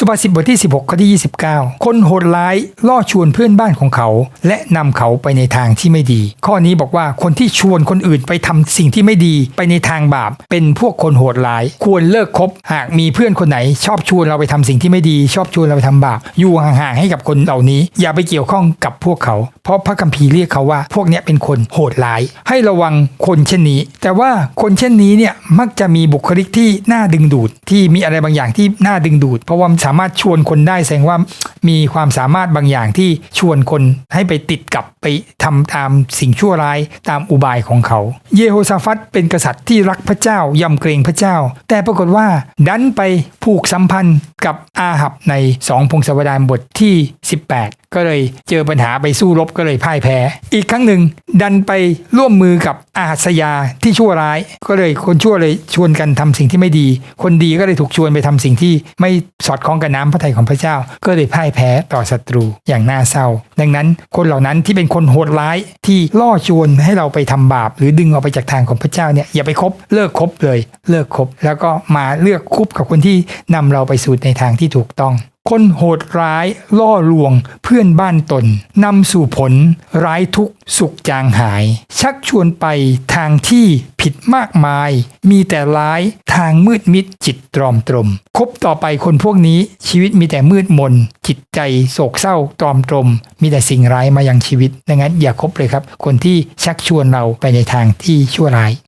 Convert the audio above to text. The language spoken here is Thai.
สุภาษิตบทที่ 16ข้อที่ 29 คนโหดร้ายล่อชวนเพื่อนบ้านของเขา และนำเขาไปในทางที่ไม่ดี ข้อนี้บอกว่าคนที่ชวนคนอื่นไปทำสิ่งที่ไม่ดีไปในทางบาป เป็นพวกคนโหดร้าย ควรเลิกคบ หากมีเพื่อนคนไหน ชอบชวนเราไปทำสิ่งที่ไม่ดี ชอบชวนเราไปทำบาป อยู่ห่างๆให้กับคนเหล่านี้ อย่าไปเกี่ยวข้องกับพวกเขา เพราะพระคัมภีร์เรียกเขาว่า พวกนี้เป็นคนโหดร้าย ให้ระวังคนเช่นนี้ แต่ว่าคนเช่นนี้เนี่ยมักจะมีบุคลิกที่น่าดึงดูด ที่มีอะไรบางอย่างที่น่าดึงดูด เพราะว่าสามารถชวนคนได้แสดงว่ามีความสามารถบางอย่างที่ชวนคนให้ไปติดกับไปทำตามสิ่งชั่วร้ายตามอุบายของเขา เยโฮซาฟัตเป็นกษัตริย์ที่รักพระเจ้ายำเกรงพระเจ้า แต่ปรากฏว่าดันไปผูกสัมพันธ์กับอาหับในสองพงศาวดารบทที่ 18 ก็เลยเจอปัญหาไปสู้รบก็เลยพ่ายแพ้ อีกครั้งหนึ่งดันไปร่วมมือกับอาหัสยาที่ชั่วร้าย ก็เลยคนชั่วเลยชวนกันทำสิ่งที่ไม่ดี คนดีก็เลยถูกชวนไปทำสิ่งที่ไม่สอดคล้องกับน้ำพระทัยของพระเจ้า ก็เลยพ่ายแพ้ต่อศัตรูอย่างน่าเศร้า ดังนั้นคนเหล่านั้นที่เป็นคนโหดร้ายที่ล่อชวนให้เราไปทำบาป หรือดึงเราไปจากทางของพระเจ้าเนี่ยอย่าไปคบเลิกคบเลย เลิกคบแล้วก็มาเลือกคบกับคนที่นำเราไปสู่ในทางที่ถูกต้อง คนโหดร้ายล่อลวงเพื่อนบ้านตนนำสู่ผลร้ายทุกสุขจางหาย ชักชวนไปทางที่ผิดมากมาย มีแต่ร้ายทางมืดมิดจิตตรอมตรม คบต่อไปคนพวกนี้ชีวิตมีแต่มืดมน จิตใจโศกเศร้าตรอมตรม มีแต่สิ่งร้ายมายังชีวิต ดังนั้นอย่าคบเลยครับ คนที่ชักชวนเราไปในทางที่ชั่วร้าย